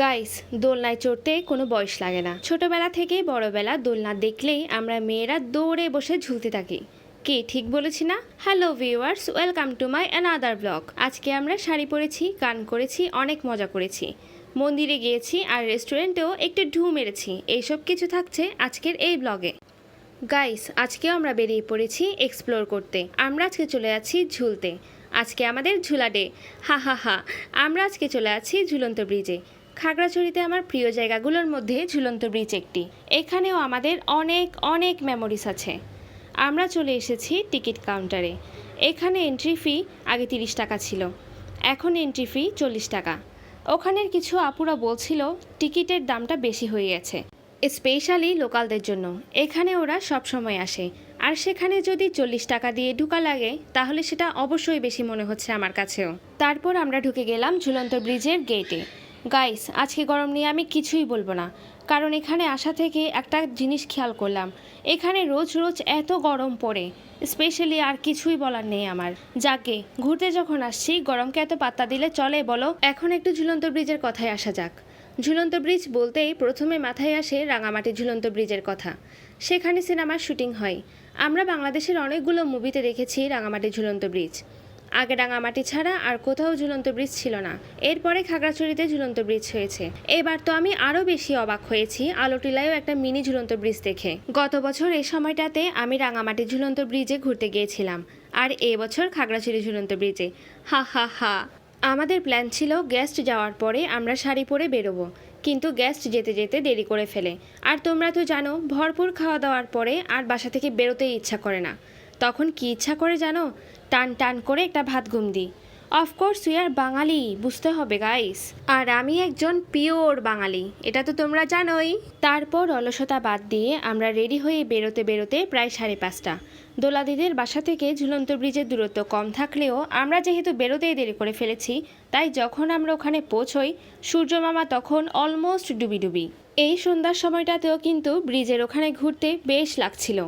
Guys দোলনায় চড়তে কোনো বয়স লাগে না। ছোটবেলা থেকে বড়বেলা দোলনা দেখলেই আমরা মেয়েরা দৌড়ে বসে ঝুলতে থাকি। কে ঠিক বলেছি না? Hello viewers welcome to my another blog আজকে আমরা শাড়ি পরেছি, গান করেছি, অনেক মজা করেছি। মন্দিরে গিয়েছি আর রেস্টুরেন্টেও একটু ঢু মেরেছি। এইসব কিছু থাকছে আজকের এই ব্লগে গাইস আজকেও আমরা বেরিয়ে পড়েছি এক্সপ্লোর করতে। আমরা আজকে চলে যাচ্ছি ঝুলতে। আজকে আমাদের ঝুলা ডে হা হা হা। আমরা আজকে চলে আছি ঝুলন্ত ব্রিজে খাগড়াছড়িতে আমার প্রিয় জায়গাগুলোর মধ্যে ঝুলন্ত ব্রিজ একটি। এখানেও আমাদের অনেক অনেক মেমোরিস আছে। আমরা চলে এসেছি টিকিট কাউন্টারে এখানে এন্ট্রি ফি আগে তিরিশ টাকা ছিল। এখন এন্ট্রি ফি চল্লিশ টাকা। ওখানের কিছু আপুরা বলছিল টিকিটের দামটা বেশি হয়ে গেছে। স্পেশালি লোকালদের জন্য। এখানে ওরা সব সময় আসে। আর সেখানে যদি চল্লিশ টাকা দিয়ে ঢুকা লাগে, তাহলে সেটা অবশ্যই বেশি মনে হচ্ছে আমার কাছেও। তারপর আমরা ঢুকে গেলাম ঝুলন্ত ব্রিজের গেটে গাইস আজকে গরম নিয়ে আমি কিছুই বলব না। কারণ এখানে আসা থেকে একটা জিনিস খেয়াল করলাম। এখানে রোজ রোজ এত গরম পড়ে। স্পেশালি আর কিছুই বলার নেই আমার। যাকে, ঘুরতে যখন আসছি, গরমকে এত পাত্তা দিলে চলে বলো। এখন একটু ঝুলন্ত ব্রিজের কথায় আসা যাক। ঝুলন্ত ব্রিজ বলতেই প্রথমে মাথায় আসে রাঙামাটি ঝুলন্ত ব্রিজের কথা। সেখানে সিনেমার শুটিং হয়। আমরা বাংলাদেশের অনেকগুলো মুভিতে দেখেছি রাঙামাটি ঝুলন্ত ব্রিজ। আগে রাঙামাটি ছাড়া আর কোথাও ঝুলন্ত ব্রিজ ছিল না। এরপরে খাগড়াছড়িতে ঝুলন্ত ব্রিজ হয়েছে। এবার তো আমি আরও বেশি অবাক হয়েছি, আলোটিলায়ও একটা মিনি ঝুলন্ত ব্রিজ দেখে। গত বছর এই সময়টাতে আমি রাঙামাটি ঝুলন্ত ব্রিজে ঘুরতে গিয়েছিলাম, আর এবছর খাগড়াছড়ি ঝুলন্ত ব্রিজে। হা হা হা। আমাদের প্ল্যান ছিল গেস্ট যাওয়ার পরে আমরা শাড়ি পরে বেরোবো, কিন্তু গেস্ট যেতে যেতে দেরি করে ফেলে। আর তোমরা তো জানো, ভরপুর খাওয়া দাওয়ার পরে আর বাসা থেকে বেরোতেই ইচ্ছা করে না। তখন কি ইচ্ছা করে জানো? টান টান করে একটা ভাত ঘুম দিই। অফকোর্স উই আর বাঙালি, বুঝতে হবে গাইস আর আমি একজন পিওর বাঙালি, এটা তো তোমরা জানোই। তারপর অলসতা বাদ দিয়ে আমরা রেডি হয়ে বেরোতে বেরোতে প্রায় সাড়ে পাঁচটা। দোলাদিদের বাসা থেকে ঝুলন্ত ব্রিজের দূরত্ব কম থাকলেও আমরা যেহেতু বেরোতেই দেরি করে ফেলেছি, তাই যখন আমরা ওখানে পৌঁছই সূর্যমামা তখন অলমোস্ট ডুবি ডুবি। এই সন্ধ্যার সময়টাতেও কিন্তু ব্রিজের ওখানে ঘুরতে বেশ লাগছিল।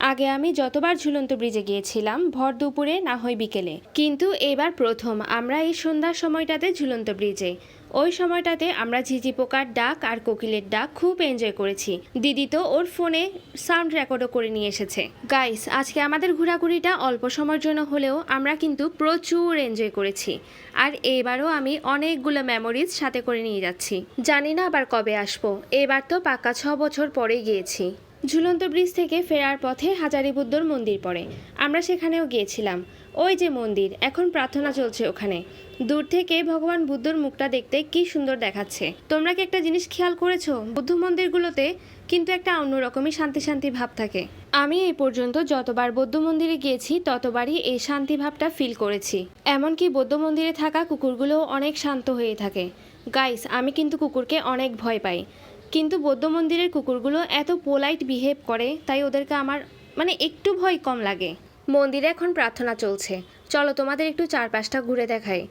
আগে আমি যতবার ঝুলন্ত ব্রিজে গিয়েছিলাম, ভর দুপুরে না হয় বিকেলে। কিন্তু এবার প্রথম আমরা এই সন্ধ্যার সময়টাতে ঝুলন্ত ব্রিজে। ওই সময়টাতে আমরা ঝিঝি পোকার ডাক আর কোকিলের ডাক খুব এনজয় করেছি। দিদি তো ওর ফোনে সাউন্ড রেকর্ডও করে নিয়ে এসেছে। গাইস আজকে আমাদের ঘোরাঘুরিটা অল্প সময়ের জন্য হলেও আমরা কিন্তু প্রচুর এনজয় করেছি। আর এবারও আমি অনেকগুলো মেমোরিজ সাথে করে নিয়ে যাচ্ছি। জানি না আবার কবে আসব। এবার তো পাকা ছ বছর পরে গিয়েছি। ঝুলন্ত ব্রিজ থেকে ফেরার পথে হাজারি বুদ্ধর মন্দির পড়ে। আমরা সেখানেও গিয়েছিলাম। ওই যে মন্দির, এখন প্রার্থনা চলছে ওখানে। দূর থেকে ভগবান বুদ্ধর মুখটা দেখতে কি সুন্দর দেখাচ্ছে। তোমরা কি একটা জিনিস খেয়াল করেছ? বুদ্ধ মন্দিরগুলোতে কিন্তু একটা অন্যরকমই শান্তি শান্তি ভাব থাকে। আমি এই পর্যন্ত যতবার বৌদ্ধ মন্দিরে গিয়েছি, ততবারই এই শান্তি ভাবটা ফিল করেছি। এমনকি বৌদ্ধ মন্দিরে থাকা কুকুরগুলোও অনেক শান্ত হয়ে থাকে। গাইস আমি কিন্তু কুকুরকে অনেক ভয় পাই। কিন্তু বৌদ্ধ মন্দিরের কুকুরগুলো এত পোলাইট বিহেভ করে তাই ওদেরকে আমার মানে একটু ভয় কম লাগে। মন্দিরে এখন প্রার্থনা চলছে। চলো তোমাদের একটু চারপাশটা ঘুরে দেখাই।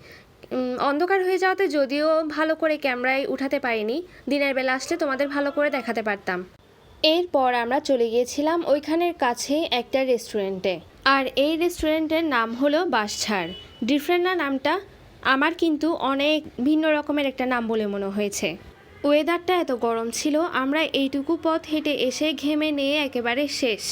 অন্ধকার হয়ে যাওয়াতে যদিও ভালো করে ক্যামেরায় উঠাতে পারিনি দিনের বেলা আসলে তোমাদের ভালো করে দেখাতে পারতাম। এরপর আমরা চলে গিয়েছিলাম ওইখানের কাছে একটা রেস্টুরেন্টে আর এই রেস্টুরেন্টের নাম হলো বাসছাড় ডিফারেন্ট না নামটা আমার কিন্তু অনেক ভিন্ন রকমের একটা নাম বলে মনে হয়েছে। ওয়েদারটা এত গরম ছিল, আমরা এইটুকু পথ হেঁটে এসে ঘেমে নিয়ে একেবারে শেষ।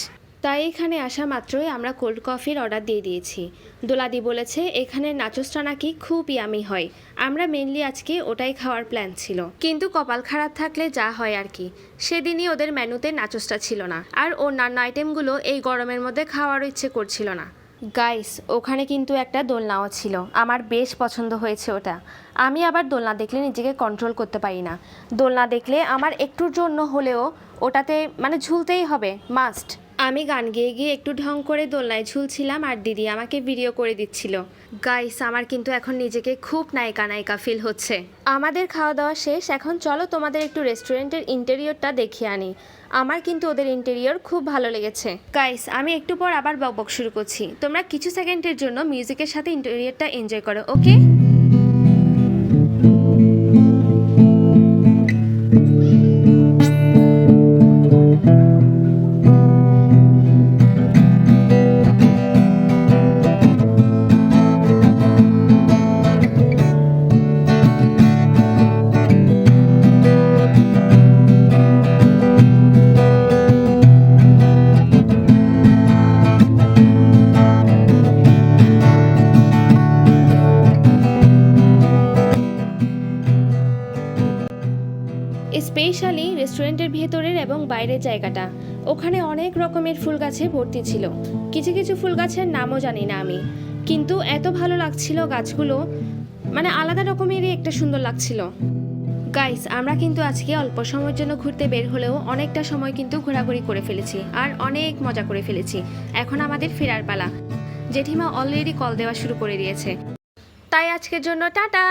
তাই এখানে আসা মাত্রই আমরা কোল্ড কফির অর্ডার দিয়ে দিয়েছি। দোলাদি বলেছে এখানের নাচসটা নাকি খুব ইয়ামি হয়। আমরা মেনলি আজকে ওটাই খাওয়ার প্ল্যান ছিল। কিন্তু কপাল খারাপ থাকলে যা হয় আর কি। সেদিনই ওদের মেনুতে নাচসটা ছিল না। আর অন্যান্য আইটেমগুলো এই গরমের মধ্যে খাওয়ারও ইচ্ছে করছিল না। গাইস ওখানে কিন্তু একটা দোলনাও ছিল। আমার বেশ পছন্দ হয়েছে ওটা। আমি আবার দোলনা দেখলে নিজেকে কন্ট্রোল করতে পারি না। দোলনা দেখলে আমার একটুর জন্য হলেও ওটাতে মানে ঝুলতেই হবে মাস্ট আমি গান গেয়ে গিয়ে একটু ঢং করে দোলনায় ঝুলছিলাম আর দিদি আমাকে ভিডিও করে দিচ্ছিল। গাইস আমার কিন্তু এখন নিজেকে খুব নায়িকা নায়িকা ফিল হচ্ছে। আমাদের খাওয়া দাওয়া শেষ, এখন চলো তোমাদের একটু রেস্টুরেন্টের ইন্টেরিয়রটা দেখিয়ে আনি। আমার কিন্তু ওদের ইন্টেরিয়র খুব ভালো লেগেছে। গাইস আমি একটু পর আবার বকবক শুরু করছি। তোমরা কিছু সেকেন্ডের জন্য মিউজিকের সাথে ইন্টেরিয়রটা এনজয় করো ওকে স্পেশালি রেস্টুরেন্টের ভেতরের এবং বাইরের জায়গাটা। ওখানে অনেক রকমের ফুল গাছে ভর্তি ছিল। কিছু কিছু ফুল গাছের নামও জানি না আমি। কিন্তু এত ভালো লাগছিল গাছগুলো মানে আলাদা রকমেরই একটা সুন্দর লাগছিল। গাইস আমরা কিন্তু আজকে অল্প সময়ের জন্য ঘুরতে বের হলেও অনেকটা সময় কিন্তু ঘোরাঘুরি করে ফেলেছি আর অনেক মজা করে ফেলেছি। এখন আমাদের ফেরার পালা। জেঠিমা অলরেডি কল দেওয়া শুরু করে দিয়েছে। তাই আজকের জন্য টাটা!